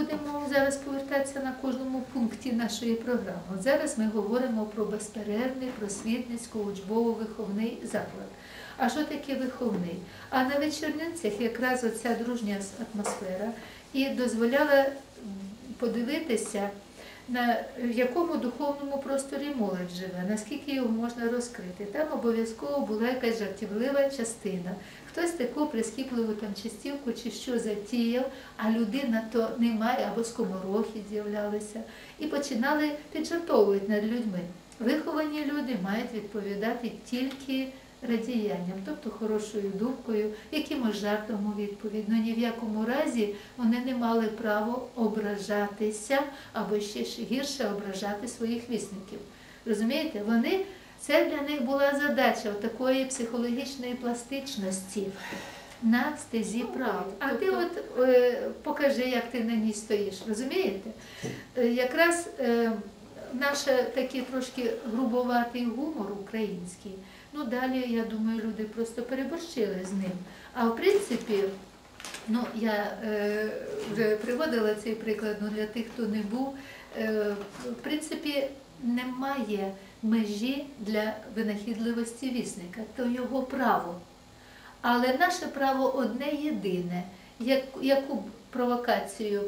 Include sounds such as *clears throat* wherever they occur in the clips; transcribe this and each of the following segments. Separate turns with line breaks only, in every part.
будемо зараз повертатися на кожному пункті нашої програми. Зараз ми говоримо про безперервний просвітницько-учбово-виховний заклад. А що таке виховний? А на вечорницях якраз оця дружня атмосфера і дозволяла подивитися, на в якому духовному просторі молодь живе, наскільки його можна розкрити. Там обов'язково була якась жартівлива частина. Хтось таку прискіпливу там частівку чи що затіяв, а людина то не має, або скоморохи з'являлися, і починали піджартовувати над людьми. Виховані люди мають відповідати тільки радіянням, тобто хорошою думкою, якимось жартом у відповідь. Ну ні в якому разі вони не мали права ображатися або ще гірше ображати своїх вісників. Розумієте, вони це для них була задача такої психологічної пластичності на стезі прав. А ти от е, покажи, як ти на ній стоїш. Розумієте? Е, якраз е, наш такий трошки грубоватий гумор український. Ну далі, я думаю, люди просто переборщили з ним. А в принципі, ну я е, вже приводила цей приклад, ну для тих, хто не був, е, в принципі, немає межі для винахідливості вісника, то його право. Але наше право одне єдине. Яку б провокацію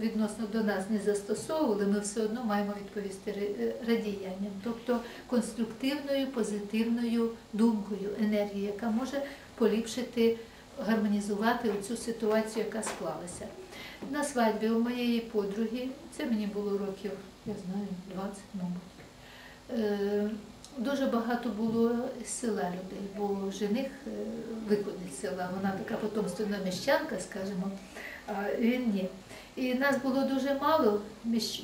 відносно до нас не застосовували, ми все одно маємо відповісти радіянням, тобто конструктивною, позитивною думкою, енергією, яка може поліпшити, гармонізувати цю ситуацію, яка склалася. На свадьбі у моєї подруги, це мені було років, я знаю, 20, мабуть. Е, Дуже багато було села людей, бо жених е, виходить з села, вона така потомственна міщанка, скажімо, а він ні. І нас було дуже мало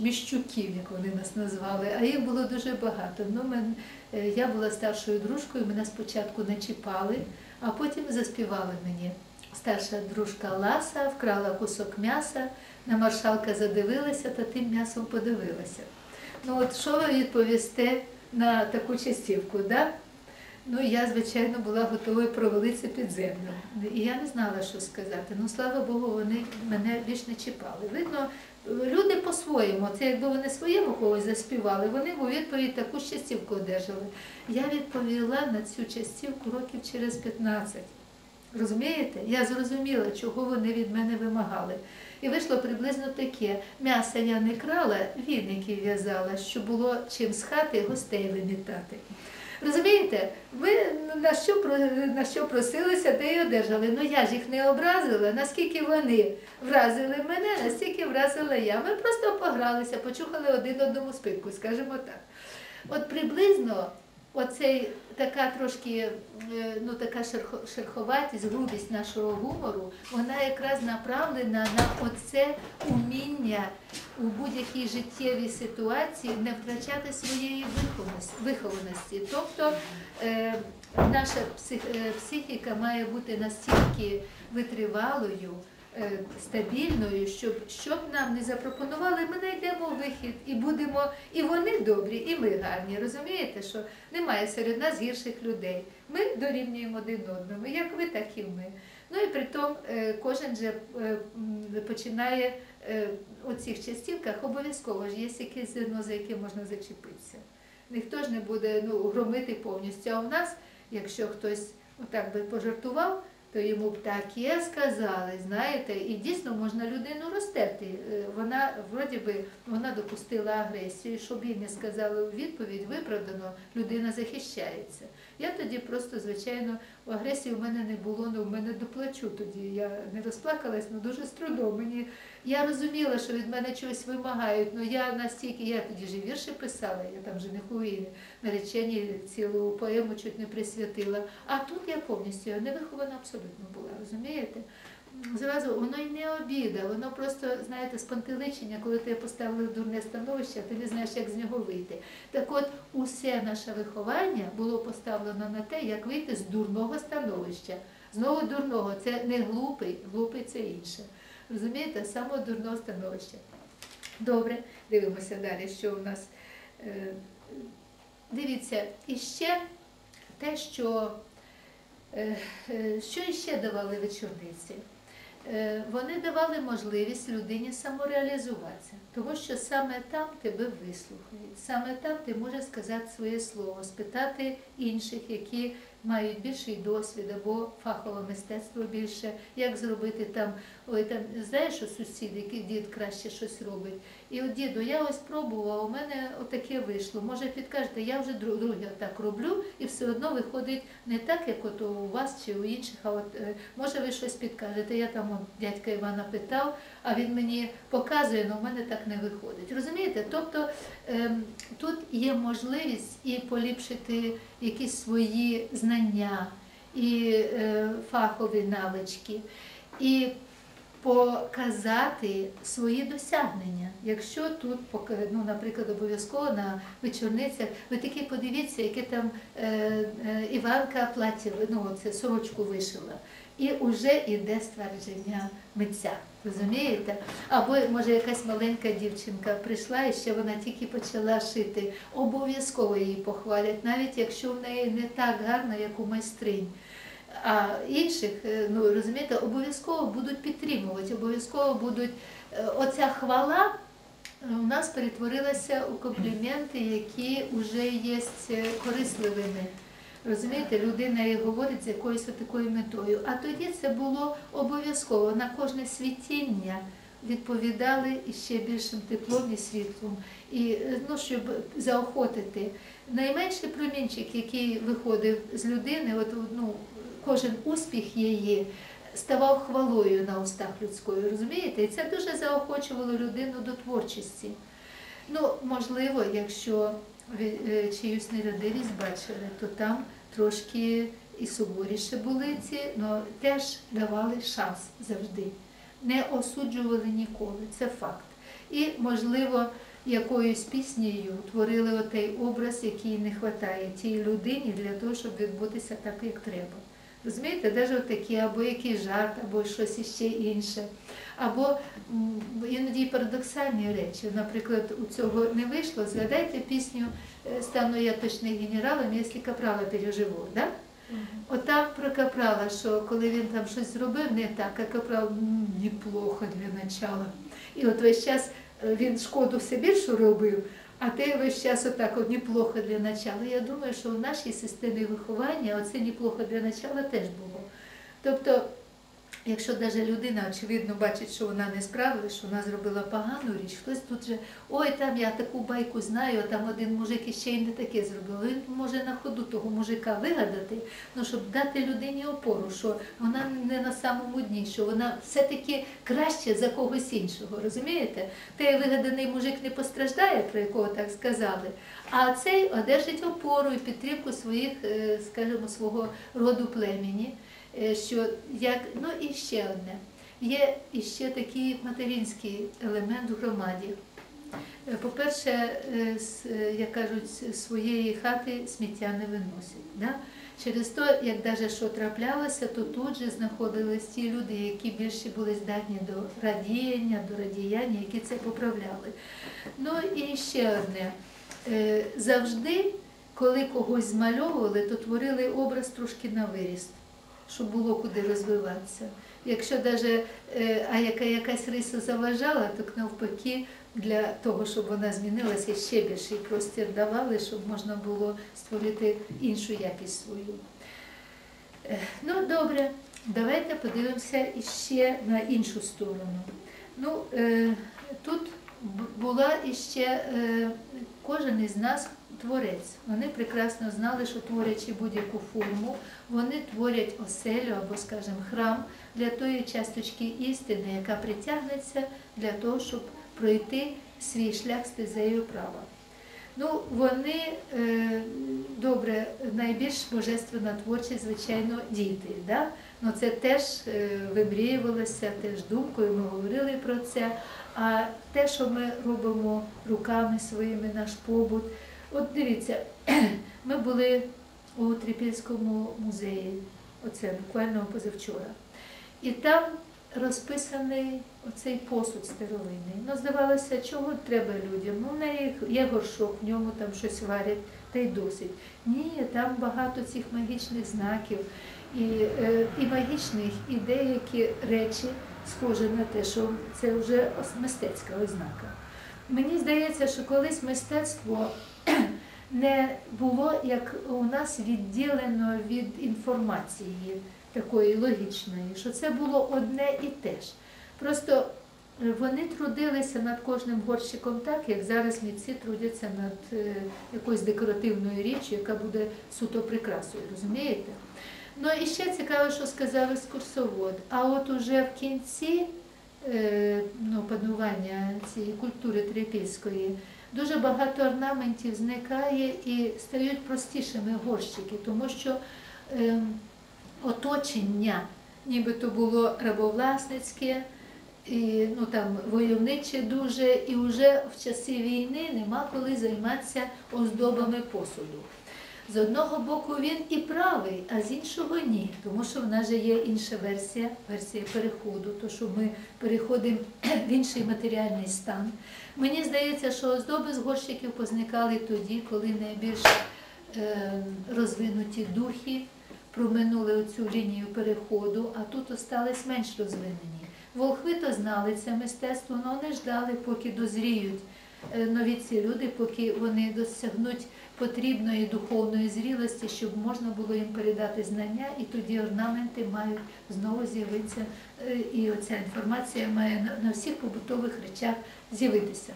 міщуків, як вони нас назвали, а їх було дуже багато. Ну, мен, я була старшою дружкою, мене спочатку не чіпали, а потім заспівали мені. Старша дружка Ласа вкрала кусок м'яса, на маршалка задивилася та тим м'ясом подивилася. Ну от що ви відповісте на таку частівку, да? Ну, я, звичайно, була готова провалитися під землю. І я не знала, що сказати. Ну, слава Богу, вони мене більш не чіпали. Видно, люди по-своєму, це якби вони своєму когось заспівали, вони в відповідь таку частівку одержали. Я відповіла на цю частівку років через 15. Розумієте? Я зрозуміла, чого вони від мене вимагали. І вийшло приблизно таке. М'яса я не крала, віники в'язала, щоб було чим з хати гостей вимітати. Розумієте, ми на що, на що просилися, те й одержали. Ну я ж їх не образила, наскільки вони вразили мене, настільки вразила я. Ми просто погралися, почухали один одному спинку, скажімо так. От приблизно оцей така трошки е, ну, така шерхо- шерховатість, грубість нашого гумору, вона якраз направлена на оце уміння у будь-якій життєвій ситуації не втрачати своєї вихованості. Тобто е, наша е, психіка має бути настільки витривалою, стабільною, щоб, щоб нам не запропонували, ми знайдемо вихід і будемо, і вони добрі, і ми гарні. Розумієте, що немає серед нас гірших людей. Ми дорівнюємо один одному, як ви, так і ми. Ну і при тому кожен же е, починає е, у цих частівках обов'язково ж є якесь зерно, за яке можна зачепитися. Ніхто ж не буде ну, громити повністю. А у нас, якщо хтось отак би пожартував, то йому таке сказали, знаєте, і дійсно можна людину розтерти. Е, Вона вроді би вона допустила агресію, щоб їй не сказали у відповідь, виправдано, людина захищається. Я тоді просто, звичайно, агресії в мене не було, ну в мене доплачу тоді. Я не розплакалась, але дуже з трудом. Мені я розуміла, що від мене чогось вимагають. але я настільки, я тоді ж вірші писала, я там женихові наречені цілу поему чуть не присвятила. А тут я повністю я невихована абсолютно була, розумієте? Зразу воно й не обіда, воно просто, знаєте, спантеличення, коли тебе поставили в дурне становище, ти не знаєш, як з нього вийти. Так от, усе наше виховання було поставлено на те, як вийти з дурного становища. Знову дурного, це не глупий, глупий це інше. Розумієте, самого дурного становища. Добре, дивимося далі, що у нас. Е, Дивіться, і ще те, що, е, е, що іще давали вечорниці. Е, вони давали можливість людині самореалізуватися, тому що саме там тебе вислухають, саме там ти можеш сказати своє слово, спитати інших, які мають більший досвід або фахове мистецтво більше, як зробити там, ой, там знаєш, що сусід, який дід краще щось робить. І от діду, я ось пробував, у мене отаке вийшло. Може підкажете, я вже дру- друге так роблю, і все одно виходить не так, як от у вас чи у інших, а от е, може ви щось підкажете. Я там от, дядька Івана питав, а він мені показує, але в мене так не виходить. Розумієте? Тобто ем, тут є можливість і поліпшити якісь свої знання і е, фахові навички. І показати свої досягнення. Якщо тут, ну, наприклад, обов'язково на вечорницях, ви таки подивіться, яке там е, е, Іванка плаття, ну, це сорочку вишила. І вже йде ствердження митця. Розумієте? Або може якась маленька дівчинка прийшла і ще вона тільки почала шити. Обов'язково її похвалять, навіть якщо в неї не так гарно, як у майстринь. А інших, е, ну розумієте, обов'язково будуть підтримувати, обов'язково будуть е, оця хвала е, у нас перетворилася у компліменти, які вже є корисливими. Розумієте, людина говорить з якоюсь такою метою. А тоді це було обов'язково на кожне світіння відповідали іще більшим теплом і світлом. І ну, щоб заохотити. Найменший промінчик, який виходив з людини, от, ну, кожен успіх її ставав хвалою на устах людської, розумієте? І це дуже заохочувало людину до творчості. Ну, можливо, якщо ви е, чиюсь нерадивість бачили, то там трошки і суворіше були ці, але теж давали шанс завжди. Не осуджували ніколи, це факт. І, можливо, якоюсь піснею творили отей образ, який не вистачає тій людині для того, щоб відбутися так, як треба. Розумієте, навіть такі, або якийсь жарт, або щось іще інше. Або іноді парадоксальні речі. Наприклад, у цього не вийшло. Згадайте пісню е, «Стану я точно генералом, якщо капрала переживу». Да? От там про капрала, що коли він там щось зробив не так, а капрал неплохо для начала. І от весь час е, він шкоду все більшу робив, а ти весь час отак от неплохо для начала. Я думаю, що в нашій системі виховання оце неплохо для начала теж було. Тобто, якщо навіть людина очевидно бачить, що вона не справилась, що вона зробила погану річ, хтось тут же, ой, там я таку байку знаю, а там один мужик іще й не таке зробив. Він може на ходу того мужика вигадати, ну, щоб дати людині опору, що вона не на самому дні, що вона все-таки краще за когось іншого. Розумієте? Той вигаданий мужик не постраждає, про якого так сказали, а цей одержить опору і підтримку своїх, е, скажімо, свого роду племені. Е, Що як ну і ще одне. Є іще такий материнський елемент в громаді. Е, По-перше, е, як кажуть, з своєї хати сміття не виносять. Да? Через те, як навіть що траплялося, то тут же знаходились ті люди, які більше були здатні до радіяння, до радіяння, які це поправляли. Ну і ще одне. Завжди, коли когось змальовували, то творили образ трошки на виріст, щоб було куди розвиватися. Якщо даже, е, яка якась риса заважала, то навпаки для того, щоб вона змінилася, ще більший простір давали, щоб можна було створити іншу якість свою. Е, Ну, добре, давайте подивимося іще на іншу сторону. Ну, е, тут була іще кожен із нас творець. Вони прекрасно знали, що творячи будь-яку форму, вони творять оселю або, скажімо, храм для тої часточки істини, яка притягнеться для того, щоб пройти свій шлях стезею права. Ну, вони е, добре, найбільш божественна творчість, звичайно, діти. Да? Ну, це теж е, вимріювалося, теж думкою, ми говорили про це. А те, що ми робимо руками своїми, наш побут. От дивіться, *clears throat* ми були у Трипільському музеї, оце буквально позавчора. І там розписаний оцей посуд старовинний. Ну, здавалося, чого треба людям? Ну, в неї є горшок, в ньому там щось варять, та й досить. Ні, там багато цих магічних знаків і, е, і магічних, і деякі речі схоже на те, що це вже мистецька ознака. Мені здається, що колись мистецтво *clears throat* не було як у нас відділено від інформації такої логічної, що це було одне і те ж. Просто е, вони трудилися над кожним горщиком так, як зараз митці трудяться над е, якоюсь декоративною річчю, яка буде суто прикрасою, розумієте? Ну і ще цікаво, що сказав екскурсовод. А от уже в кінці ну, панування цієї культури трипільської дуже багато орнаментів зникає і стають простішими горщики, тому що е, оточення нібито було рабовласницьке, і, ну, там, войовниче дуже, і вже в часи війни нема коли займатися оздобами посуду. З одного боку він і правий, а з іншого ні, тому що в нас же є інша версія, версія переходу, то що ми переходимо в інший матеріальний стан. Мені здається, що оздоби з горщиків позникали тоді, коли найбільш е, розвинуті духи проминули оцю лінію переходу, а тут остались менш розвинені. Волхви то знали це мистецтво, але вони ждали, поки дозріють е, нові ці люди, поки вони досягнуть потрібної духовної зрілості, щоб можна було їм передати знання, і тоді орнаменти мають знову з'явитися, е, і оця інформація має на- всіх побутових речах з'явитися.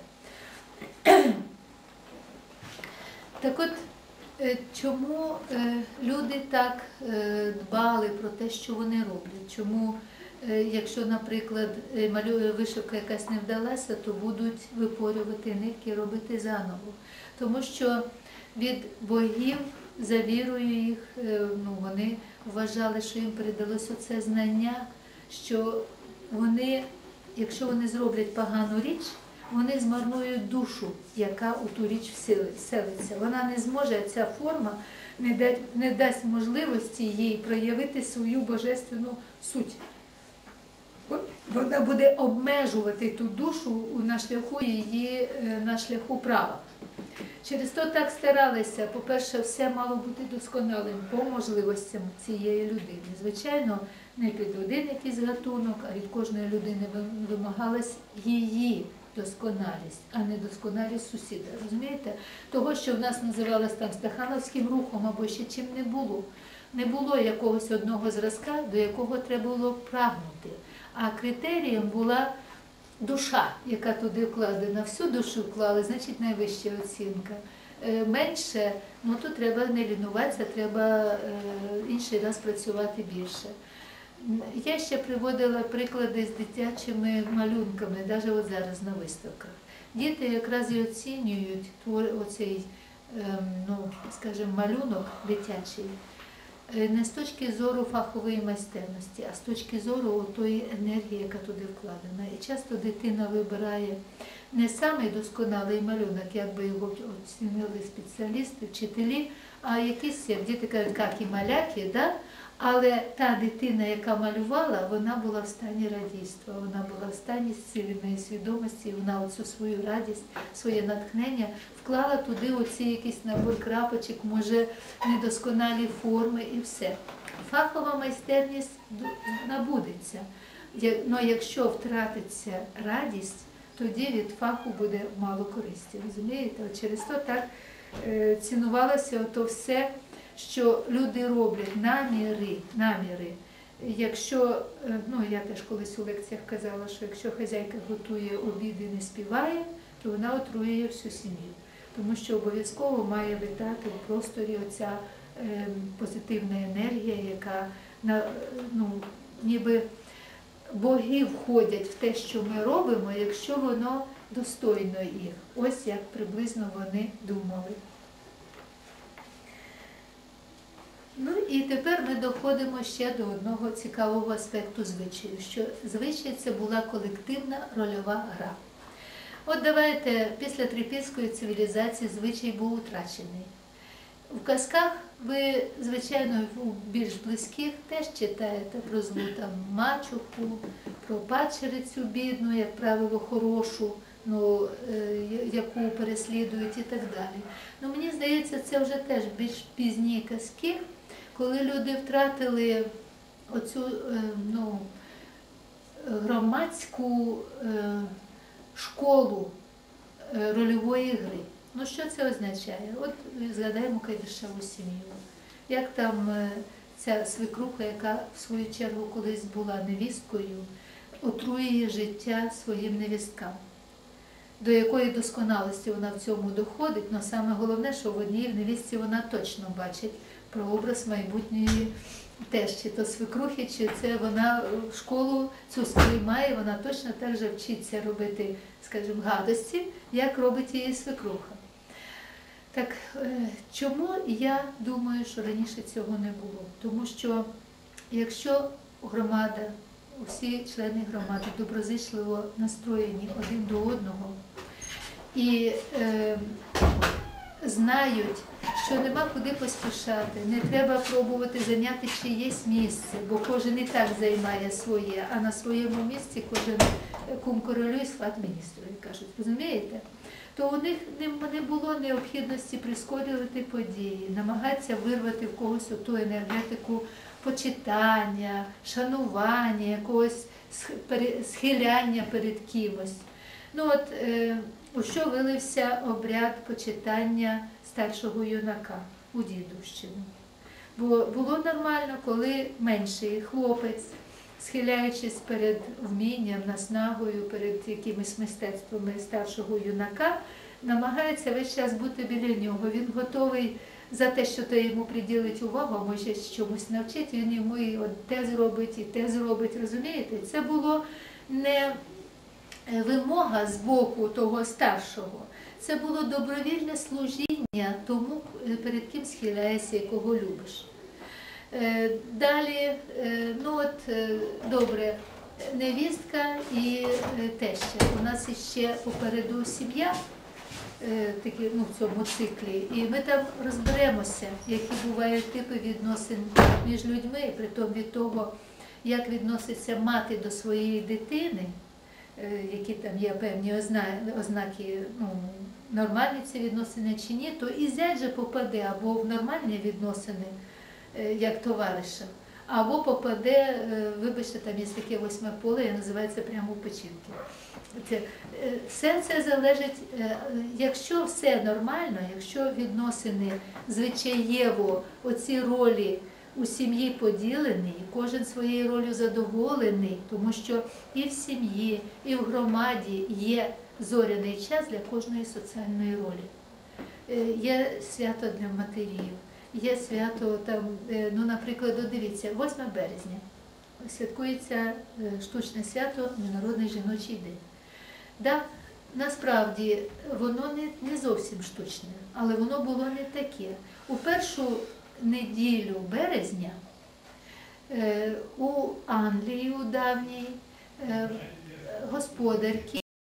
*clears throat* Так от, е, чому е, люди так дбали про те, що вони роблять? Чому, якщо, наприклад, е, малю- вишивка якась не вдалася, то будуть випорювати нитки, робити заново? Тому що від богів за вірою їх, е, ну, вони вважали, що їм передалося це знання, що вони, якщо вони зроблять погану річ, вони змарнують душу, яка у ту річ вселиться. Вона не зможе, ця форма не, дать, не дасть можливості їй проявити свою божественну суть. Вона буде обмежувати ту душу на шляху її е, на шляху права. Через то так старалися. По-перше, все мало бути досконалим по можливостям цієї людини. Звичайно, не під один якийсь гатунок, а від кожної людини ви- вимагалась її досконалість, а не досконалість сусіда. Розумієте? Того, що в нас називалось там стахановським рухом або ще чим не було. Не було якогось одного зразка, до якого треба було прагнути. А критерієм була душа, яка туди вкладена. Всю душу вклали, значить найвища оцінка. Е, Менше, ну то треба не лінуватися, треба е, інший раз працювати більше. Я ще приводила приклади з дитячими малюнками, навіть зараз на виставках. Діти якраз і оцінюють оцей, ем, ну, скажімо, малюнок дитячий не з точки зору фахової майстерності, а з точки зору тої енергії, яка туди вкладена. І часто дитина вибирає не самий досконалий малюнок, як би його оцінили спеціалісти, вчителі, а якісь, як діти кажуть, як і маляки, да? Але та дитина, яка малювала, вона була в стані радійства, вона була в стані зціленої свідомості, вона оцю свою радість, своє натхнення вклала туди оці якийсь набор крапочок, може недосконалі форми і все. Фахова майстерність набудеться. Я- Но якщо втратиться радість, тоді від фаху буде мало користі. Розумієте? Через то так е, цінувалося то все, що люди роблять наміри, наміри. Якщо, е, ну я теж колись у лекціях казала, що якщо хазяйка готує обід і не співає, то вона отруює всю сім'ю. Тому що обов'язково має витати в просторі оця е, позитивна енергія, яка на, ну, ніби боги входять в те, що ми робимо, якщо воно достойно їх. Ось як приблизно вони думали. Ну і тепер ми доходимо ще до одного цікавого аспекту звичаю, що звичай це була колективна рольова гра. От давайте після трипільської цивілізації звичай був утрачений. В казках ви, звичайно, у більш близьких теж читаєте про злу там мачуху, про падчерицю бідну, як правило, хорошу, ну, е, яку переслідують і так далі. Ну, мені здається, це вже теж більш пізні казки, коли люди втратили оцю, е, ну, громадську е, школу е, рольової гри. Ну що це означає? От згадаємо Кайдашеву сім'ю. Як там ця свекруха, яка в свою чергу колись була невісткою, отруює життя своїм невісткам. До якої досконалості вона в цьому доходить, але саме головне, що в одній невістці вона точно бачить прообраз майбутньої теж, чи то свекрухи, чи це вона в школу цю сприймає, вона точно так же вчиться робити, скажімо, гадості, як робить її свекруха. Так е, чому я думаю, що раніше цього не було? Тому що якщо громада, усі члени громади доброзичливо настроєні один до одного і е, знають, що нема куди поспішати, не треба пробувати зайняти чиєсь місце, бо кожен і так займає своє, а на своєму місці кожен е, кум королю і сват міністру, кажуть, розумієте? То у них не- було необхідності прискорювати події, намагатися вирвати в когось ту енергетику почитання, шанування, якогось схиляння перед кимось. Ну от е, у що вилився обряд почитання старшого юнака у дідущину. Бо було нормально, коли менший хлопець, схиляючись перед вмінням, наснагою, перед якимись мистецтвами старшого юнака, намагається весь час бути біля нього. Він готовий за те, що той йому приділить увагу, а може чомусь навчить, він йому і те зробить, і те зробить. Розумієте? Це було не е, вимога з боку того старшого. Це було добровільне служіння тому, е, перед ким схиляєшся і кого любиш. Е, Далі, е, ну от добре, невістка і теща. У нас іще попереду сім'я, такі, ну, в цьому циклі, і ми там розберемося, які бувають типи відносин між людьми, притом від того, як відноситься мати до своєї дитини, які там є певні озна- ознаки, ну, нормальні ці відносини чи ні, то і зять же попаде або в нормальні відносини е, як товариша, або попаде, е, вибачте, там є таке восьме поле, яке називається прямо печінки. Все це залежить, е, якщо все нормально, якщо відносини звичаєво, оці ролі у сім'ї поділені, і кожен своєю ролью задоволений, тому що і в сім'ї, і в громаді є зоряний час для кожної соціальної ролі. Е, Є свято для матерів, є свято там, е, ну, наприклад, дивіться, 8 березня святкується е, штучне свято Міжнародний жіночий день. Да, насправді воно не, не зовсім штучне, але воно було не таке. У першу неділю березня е, у Англії у давній е, господарки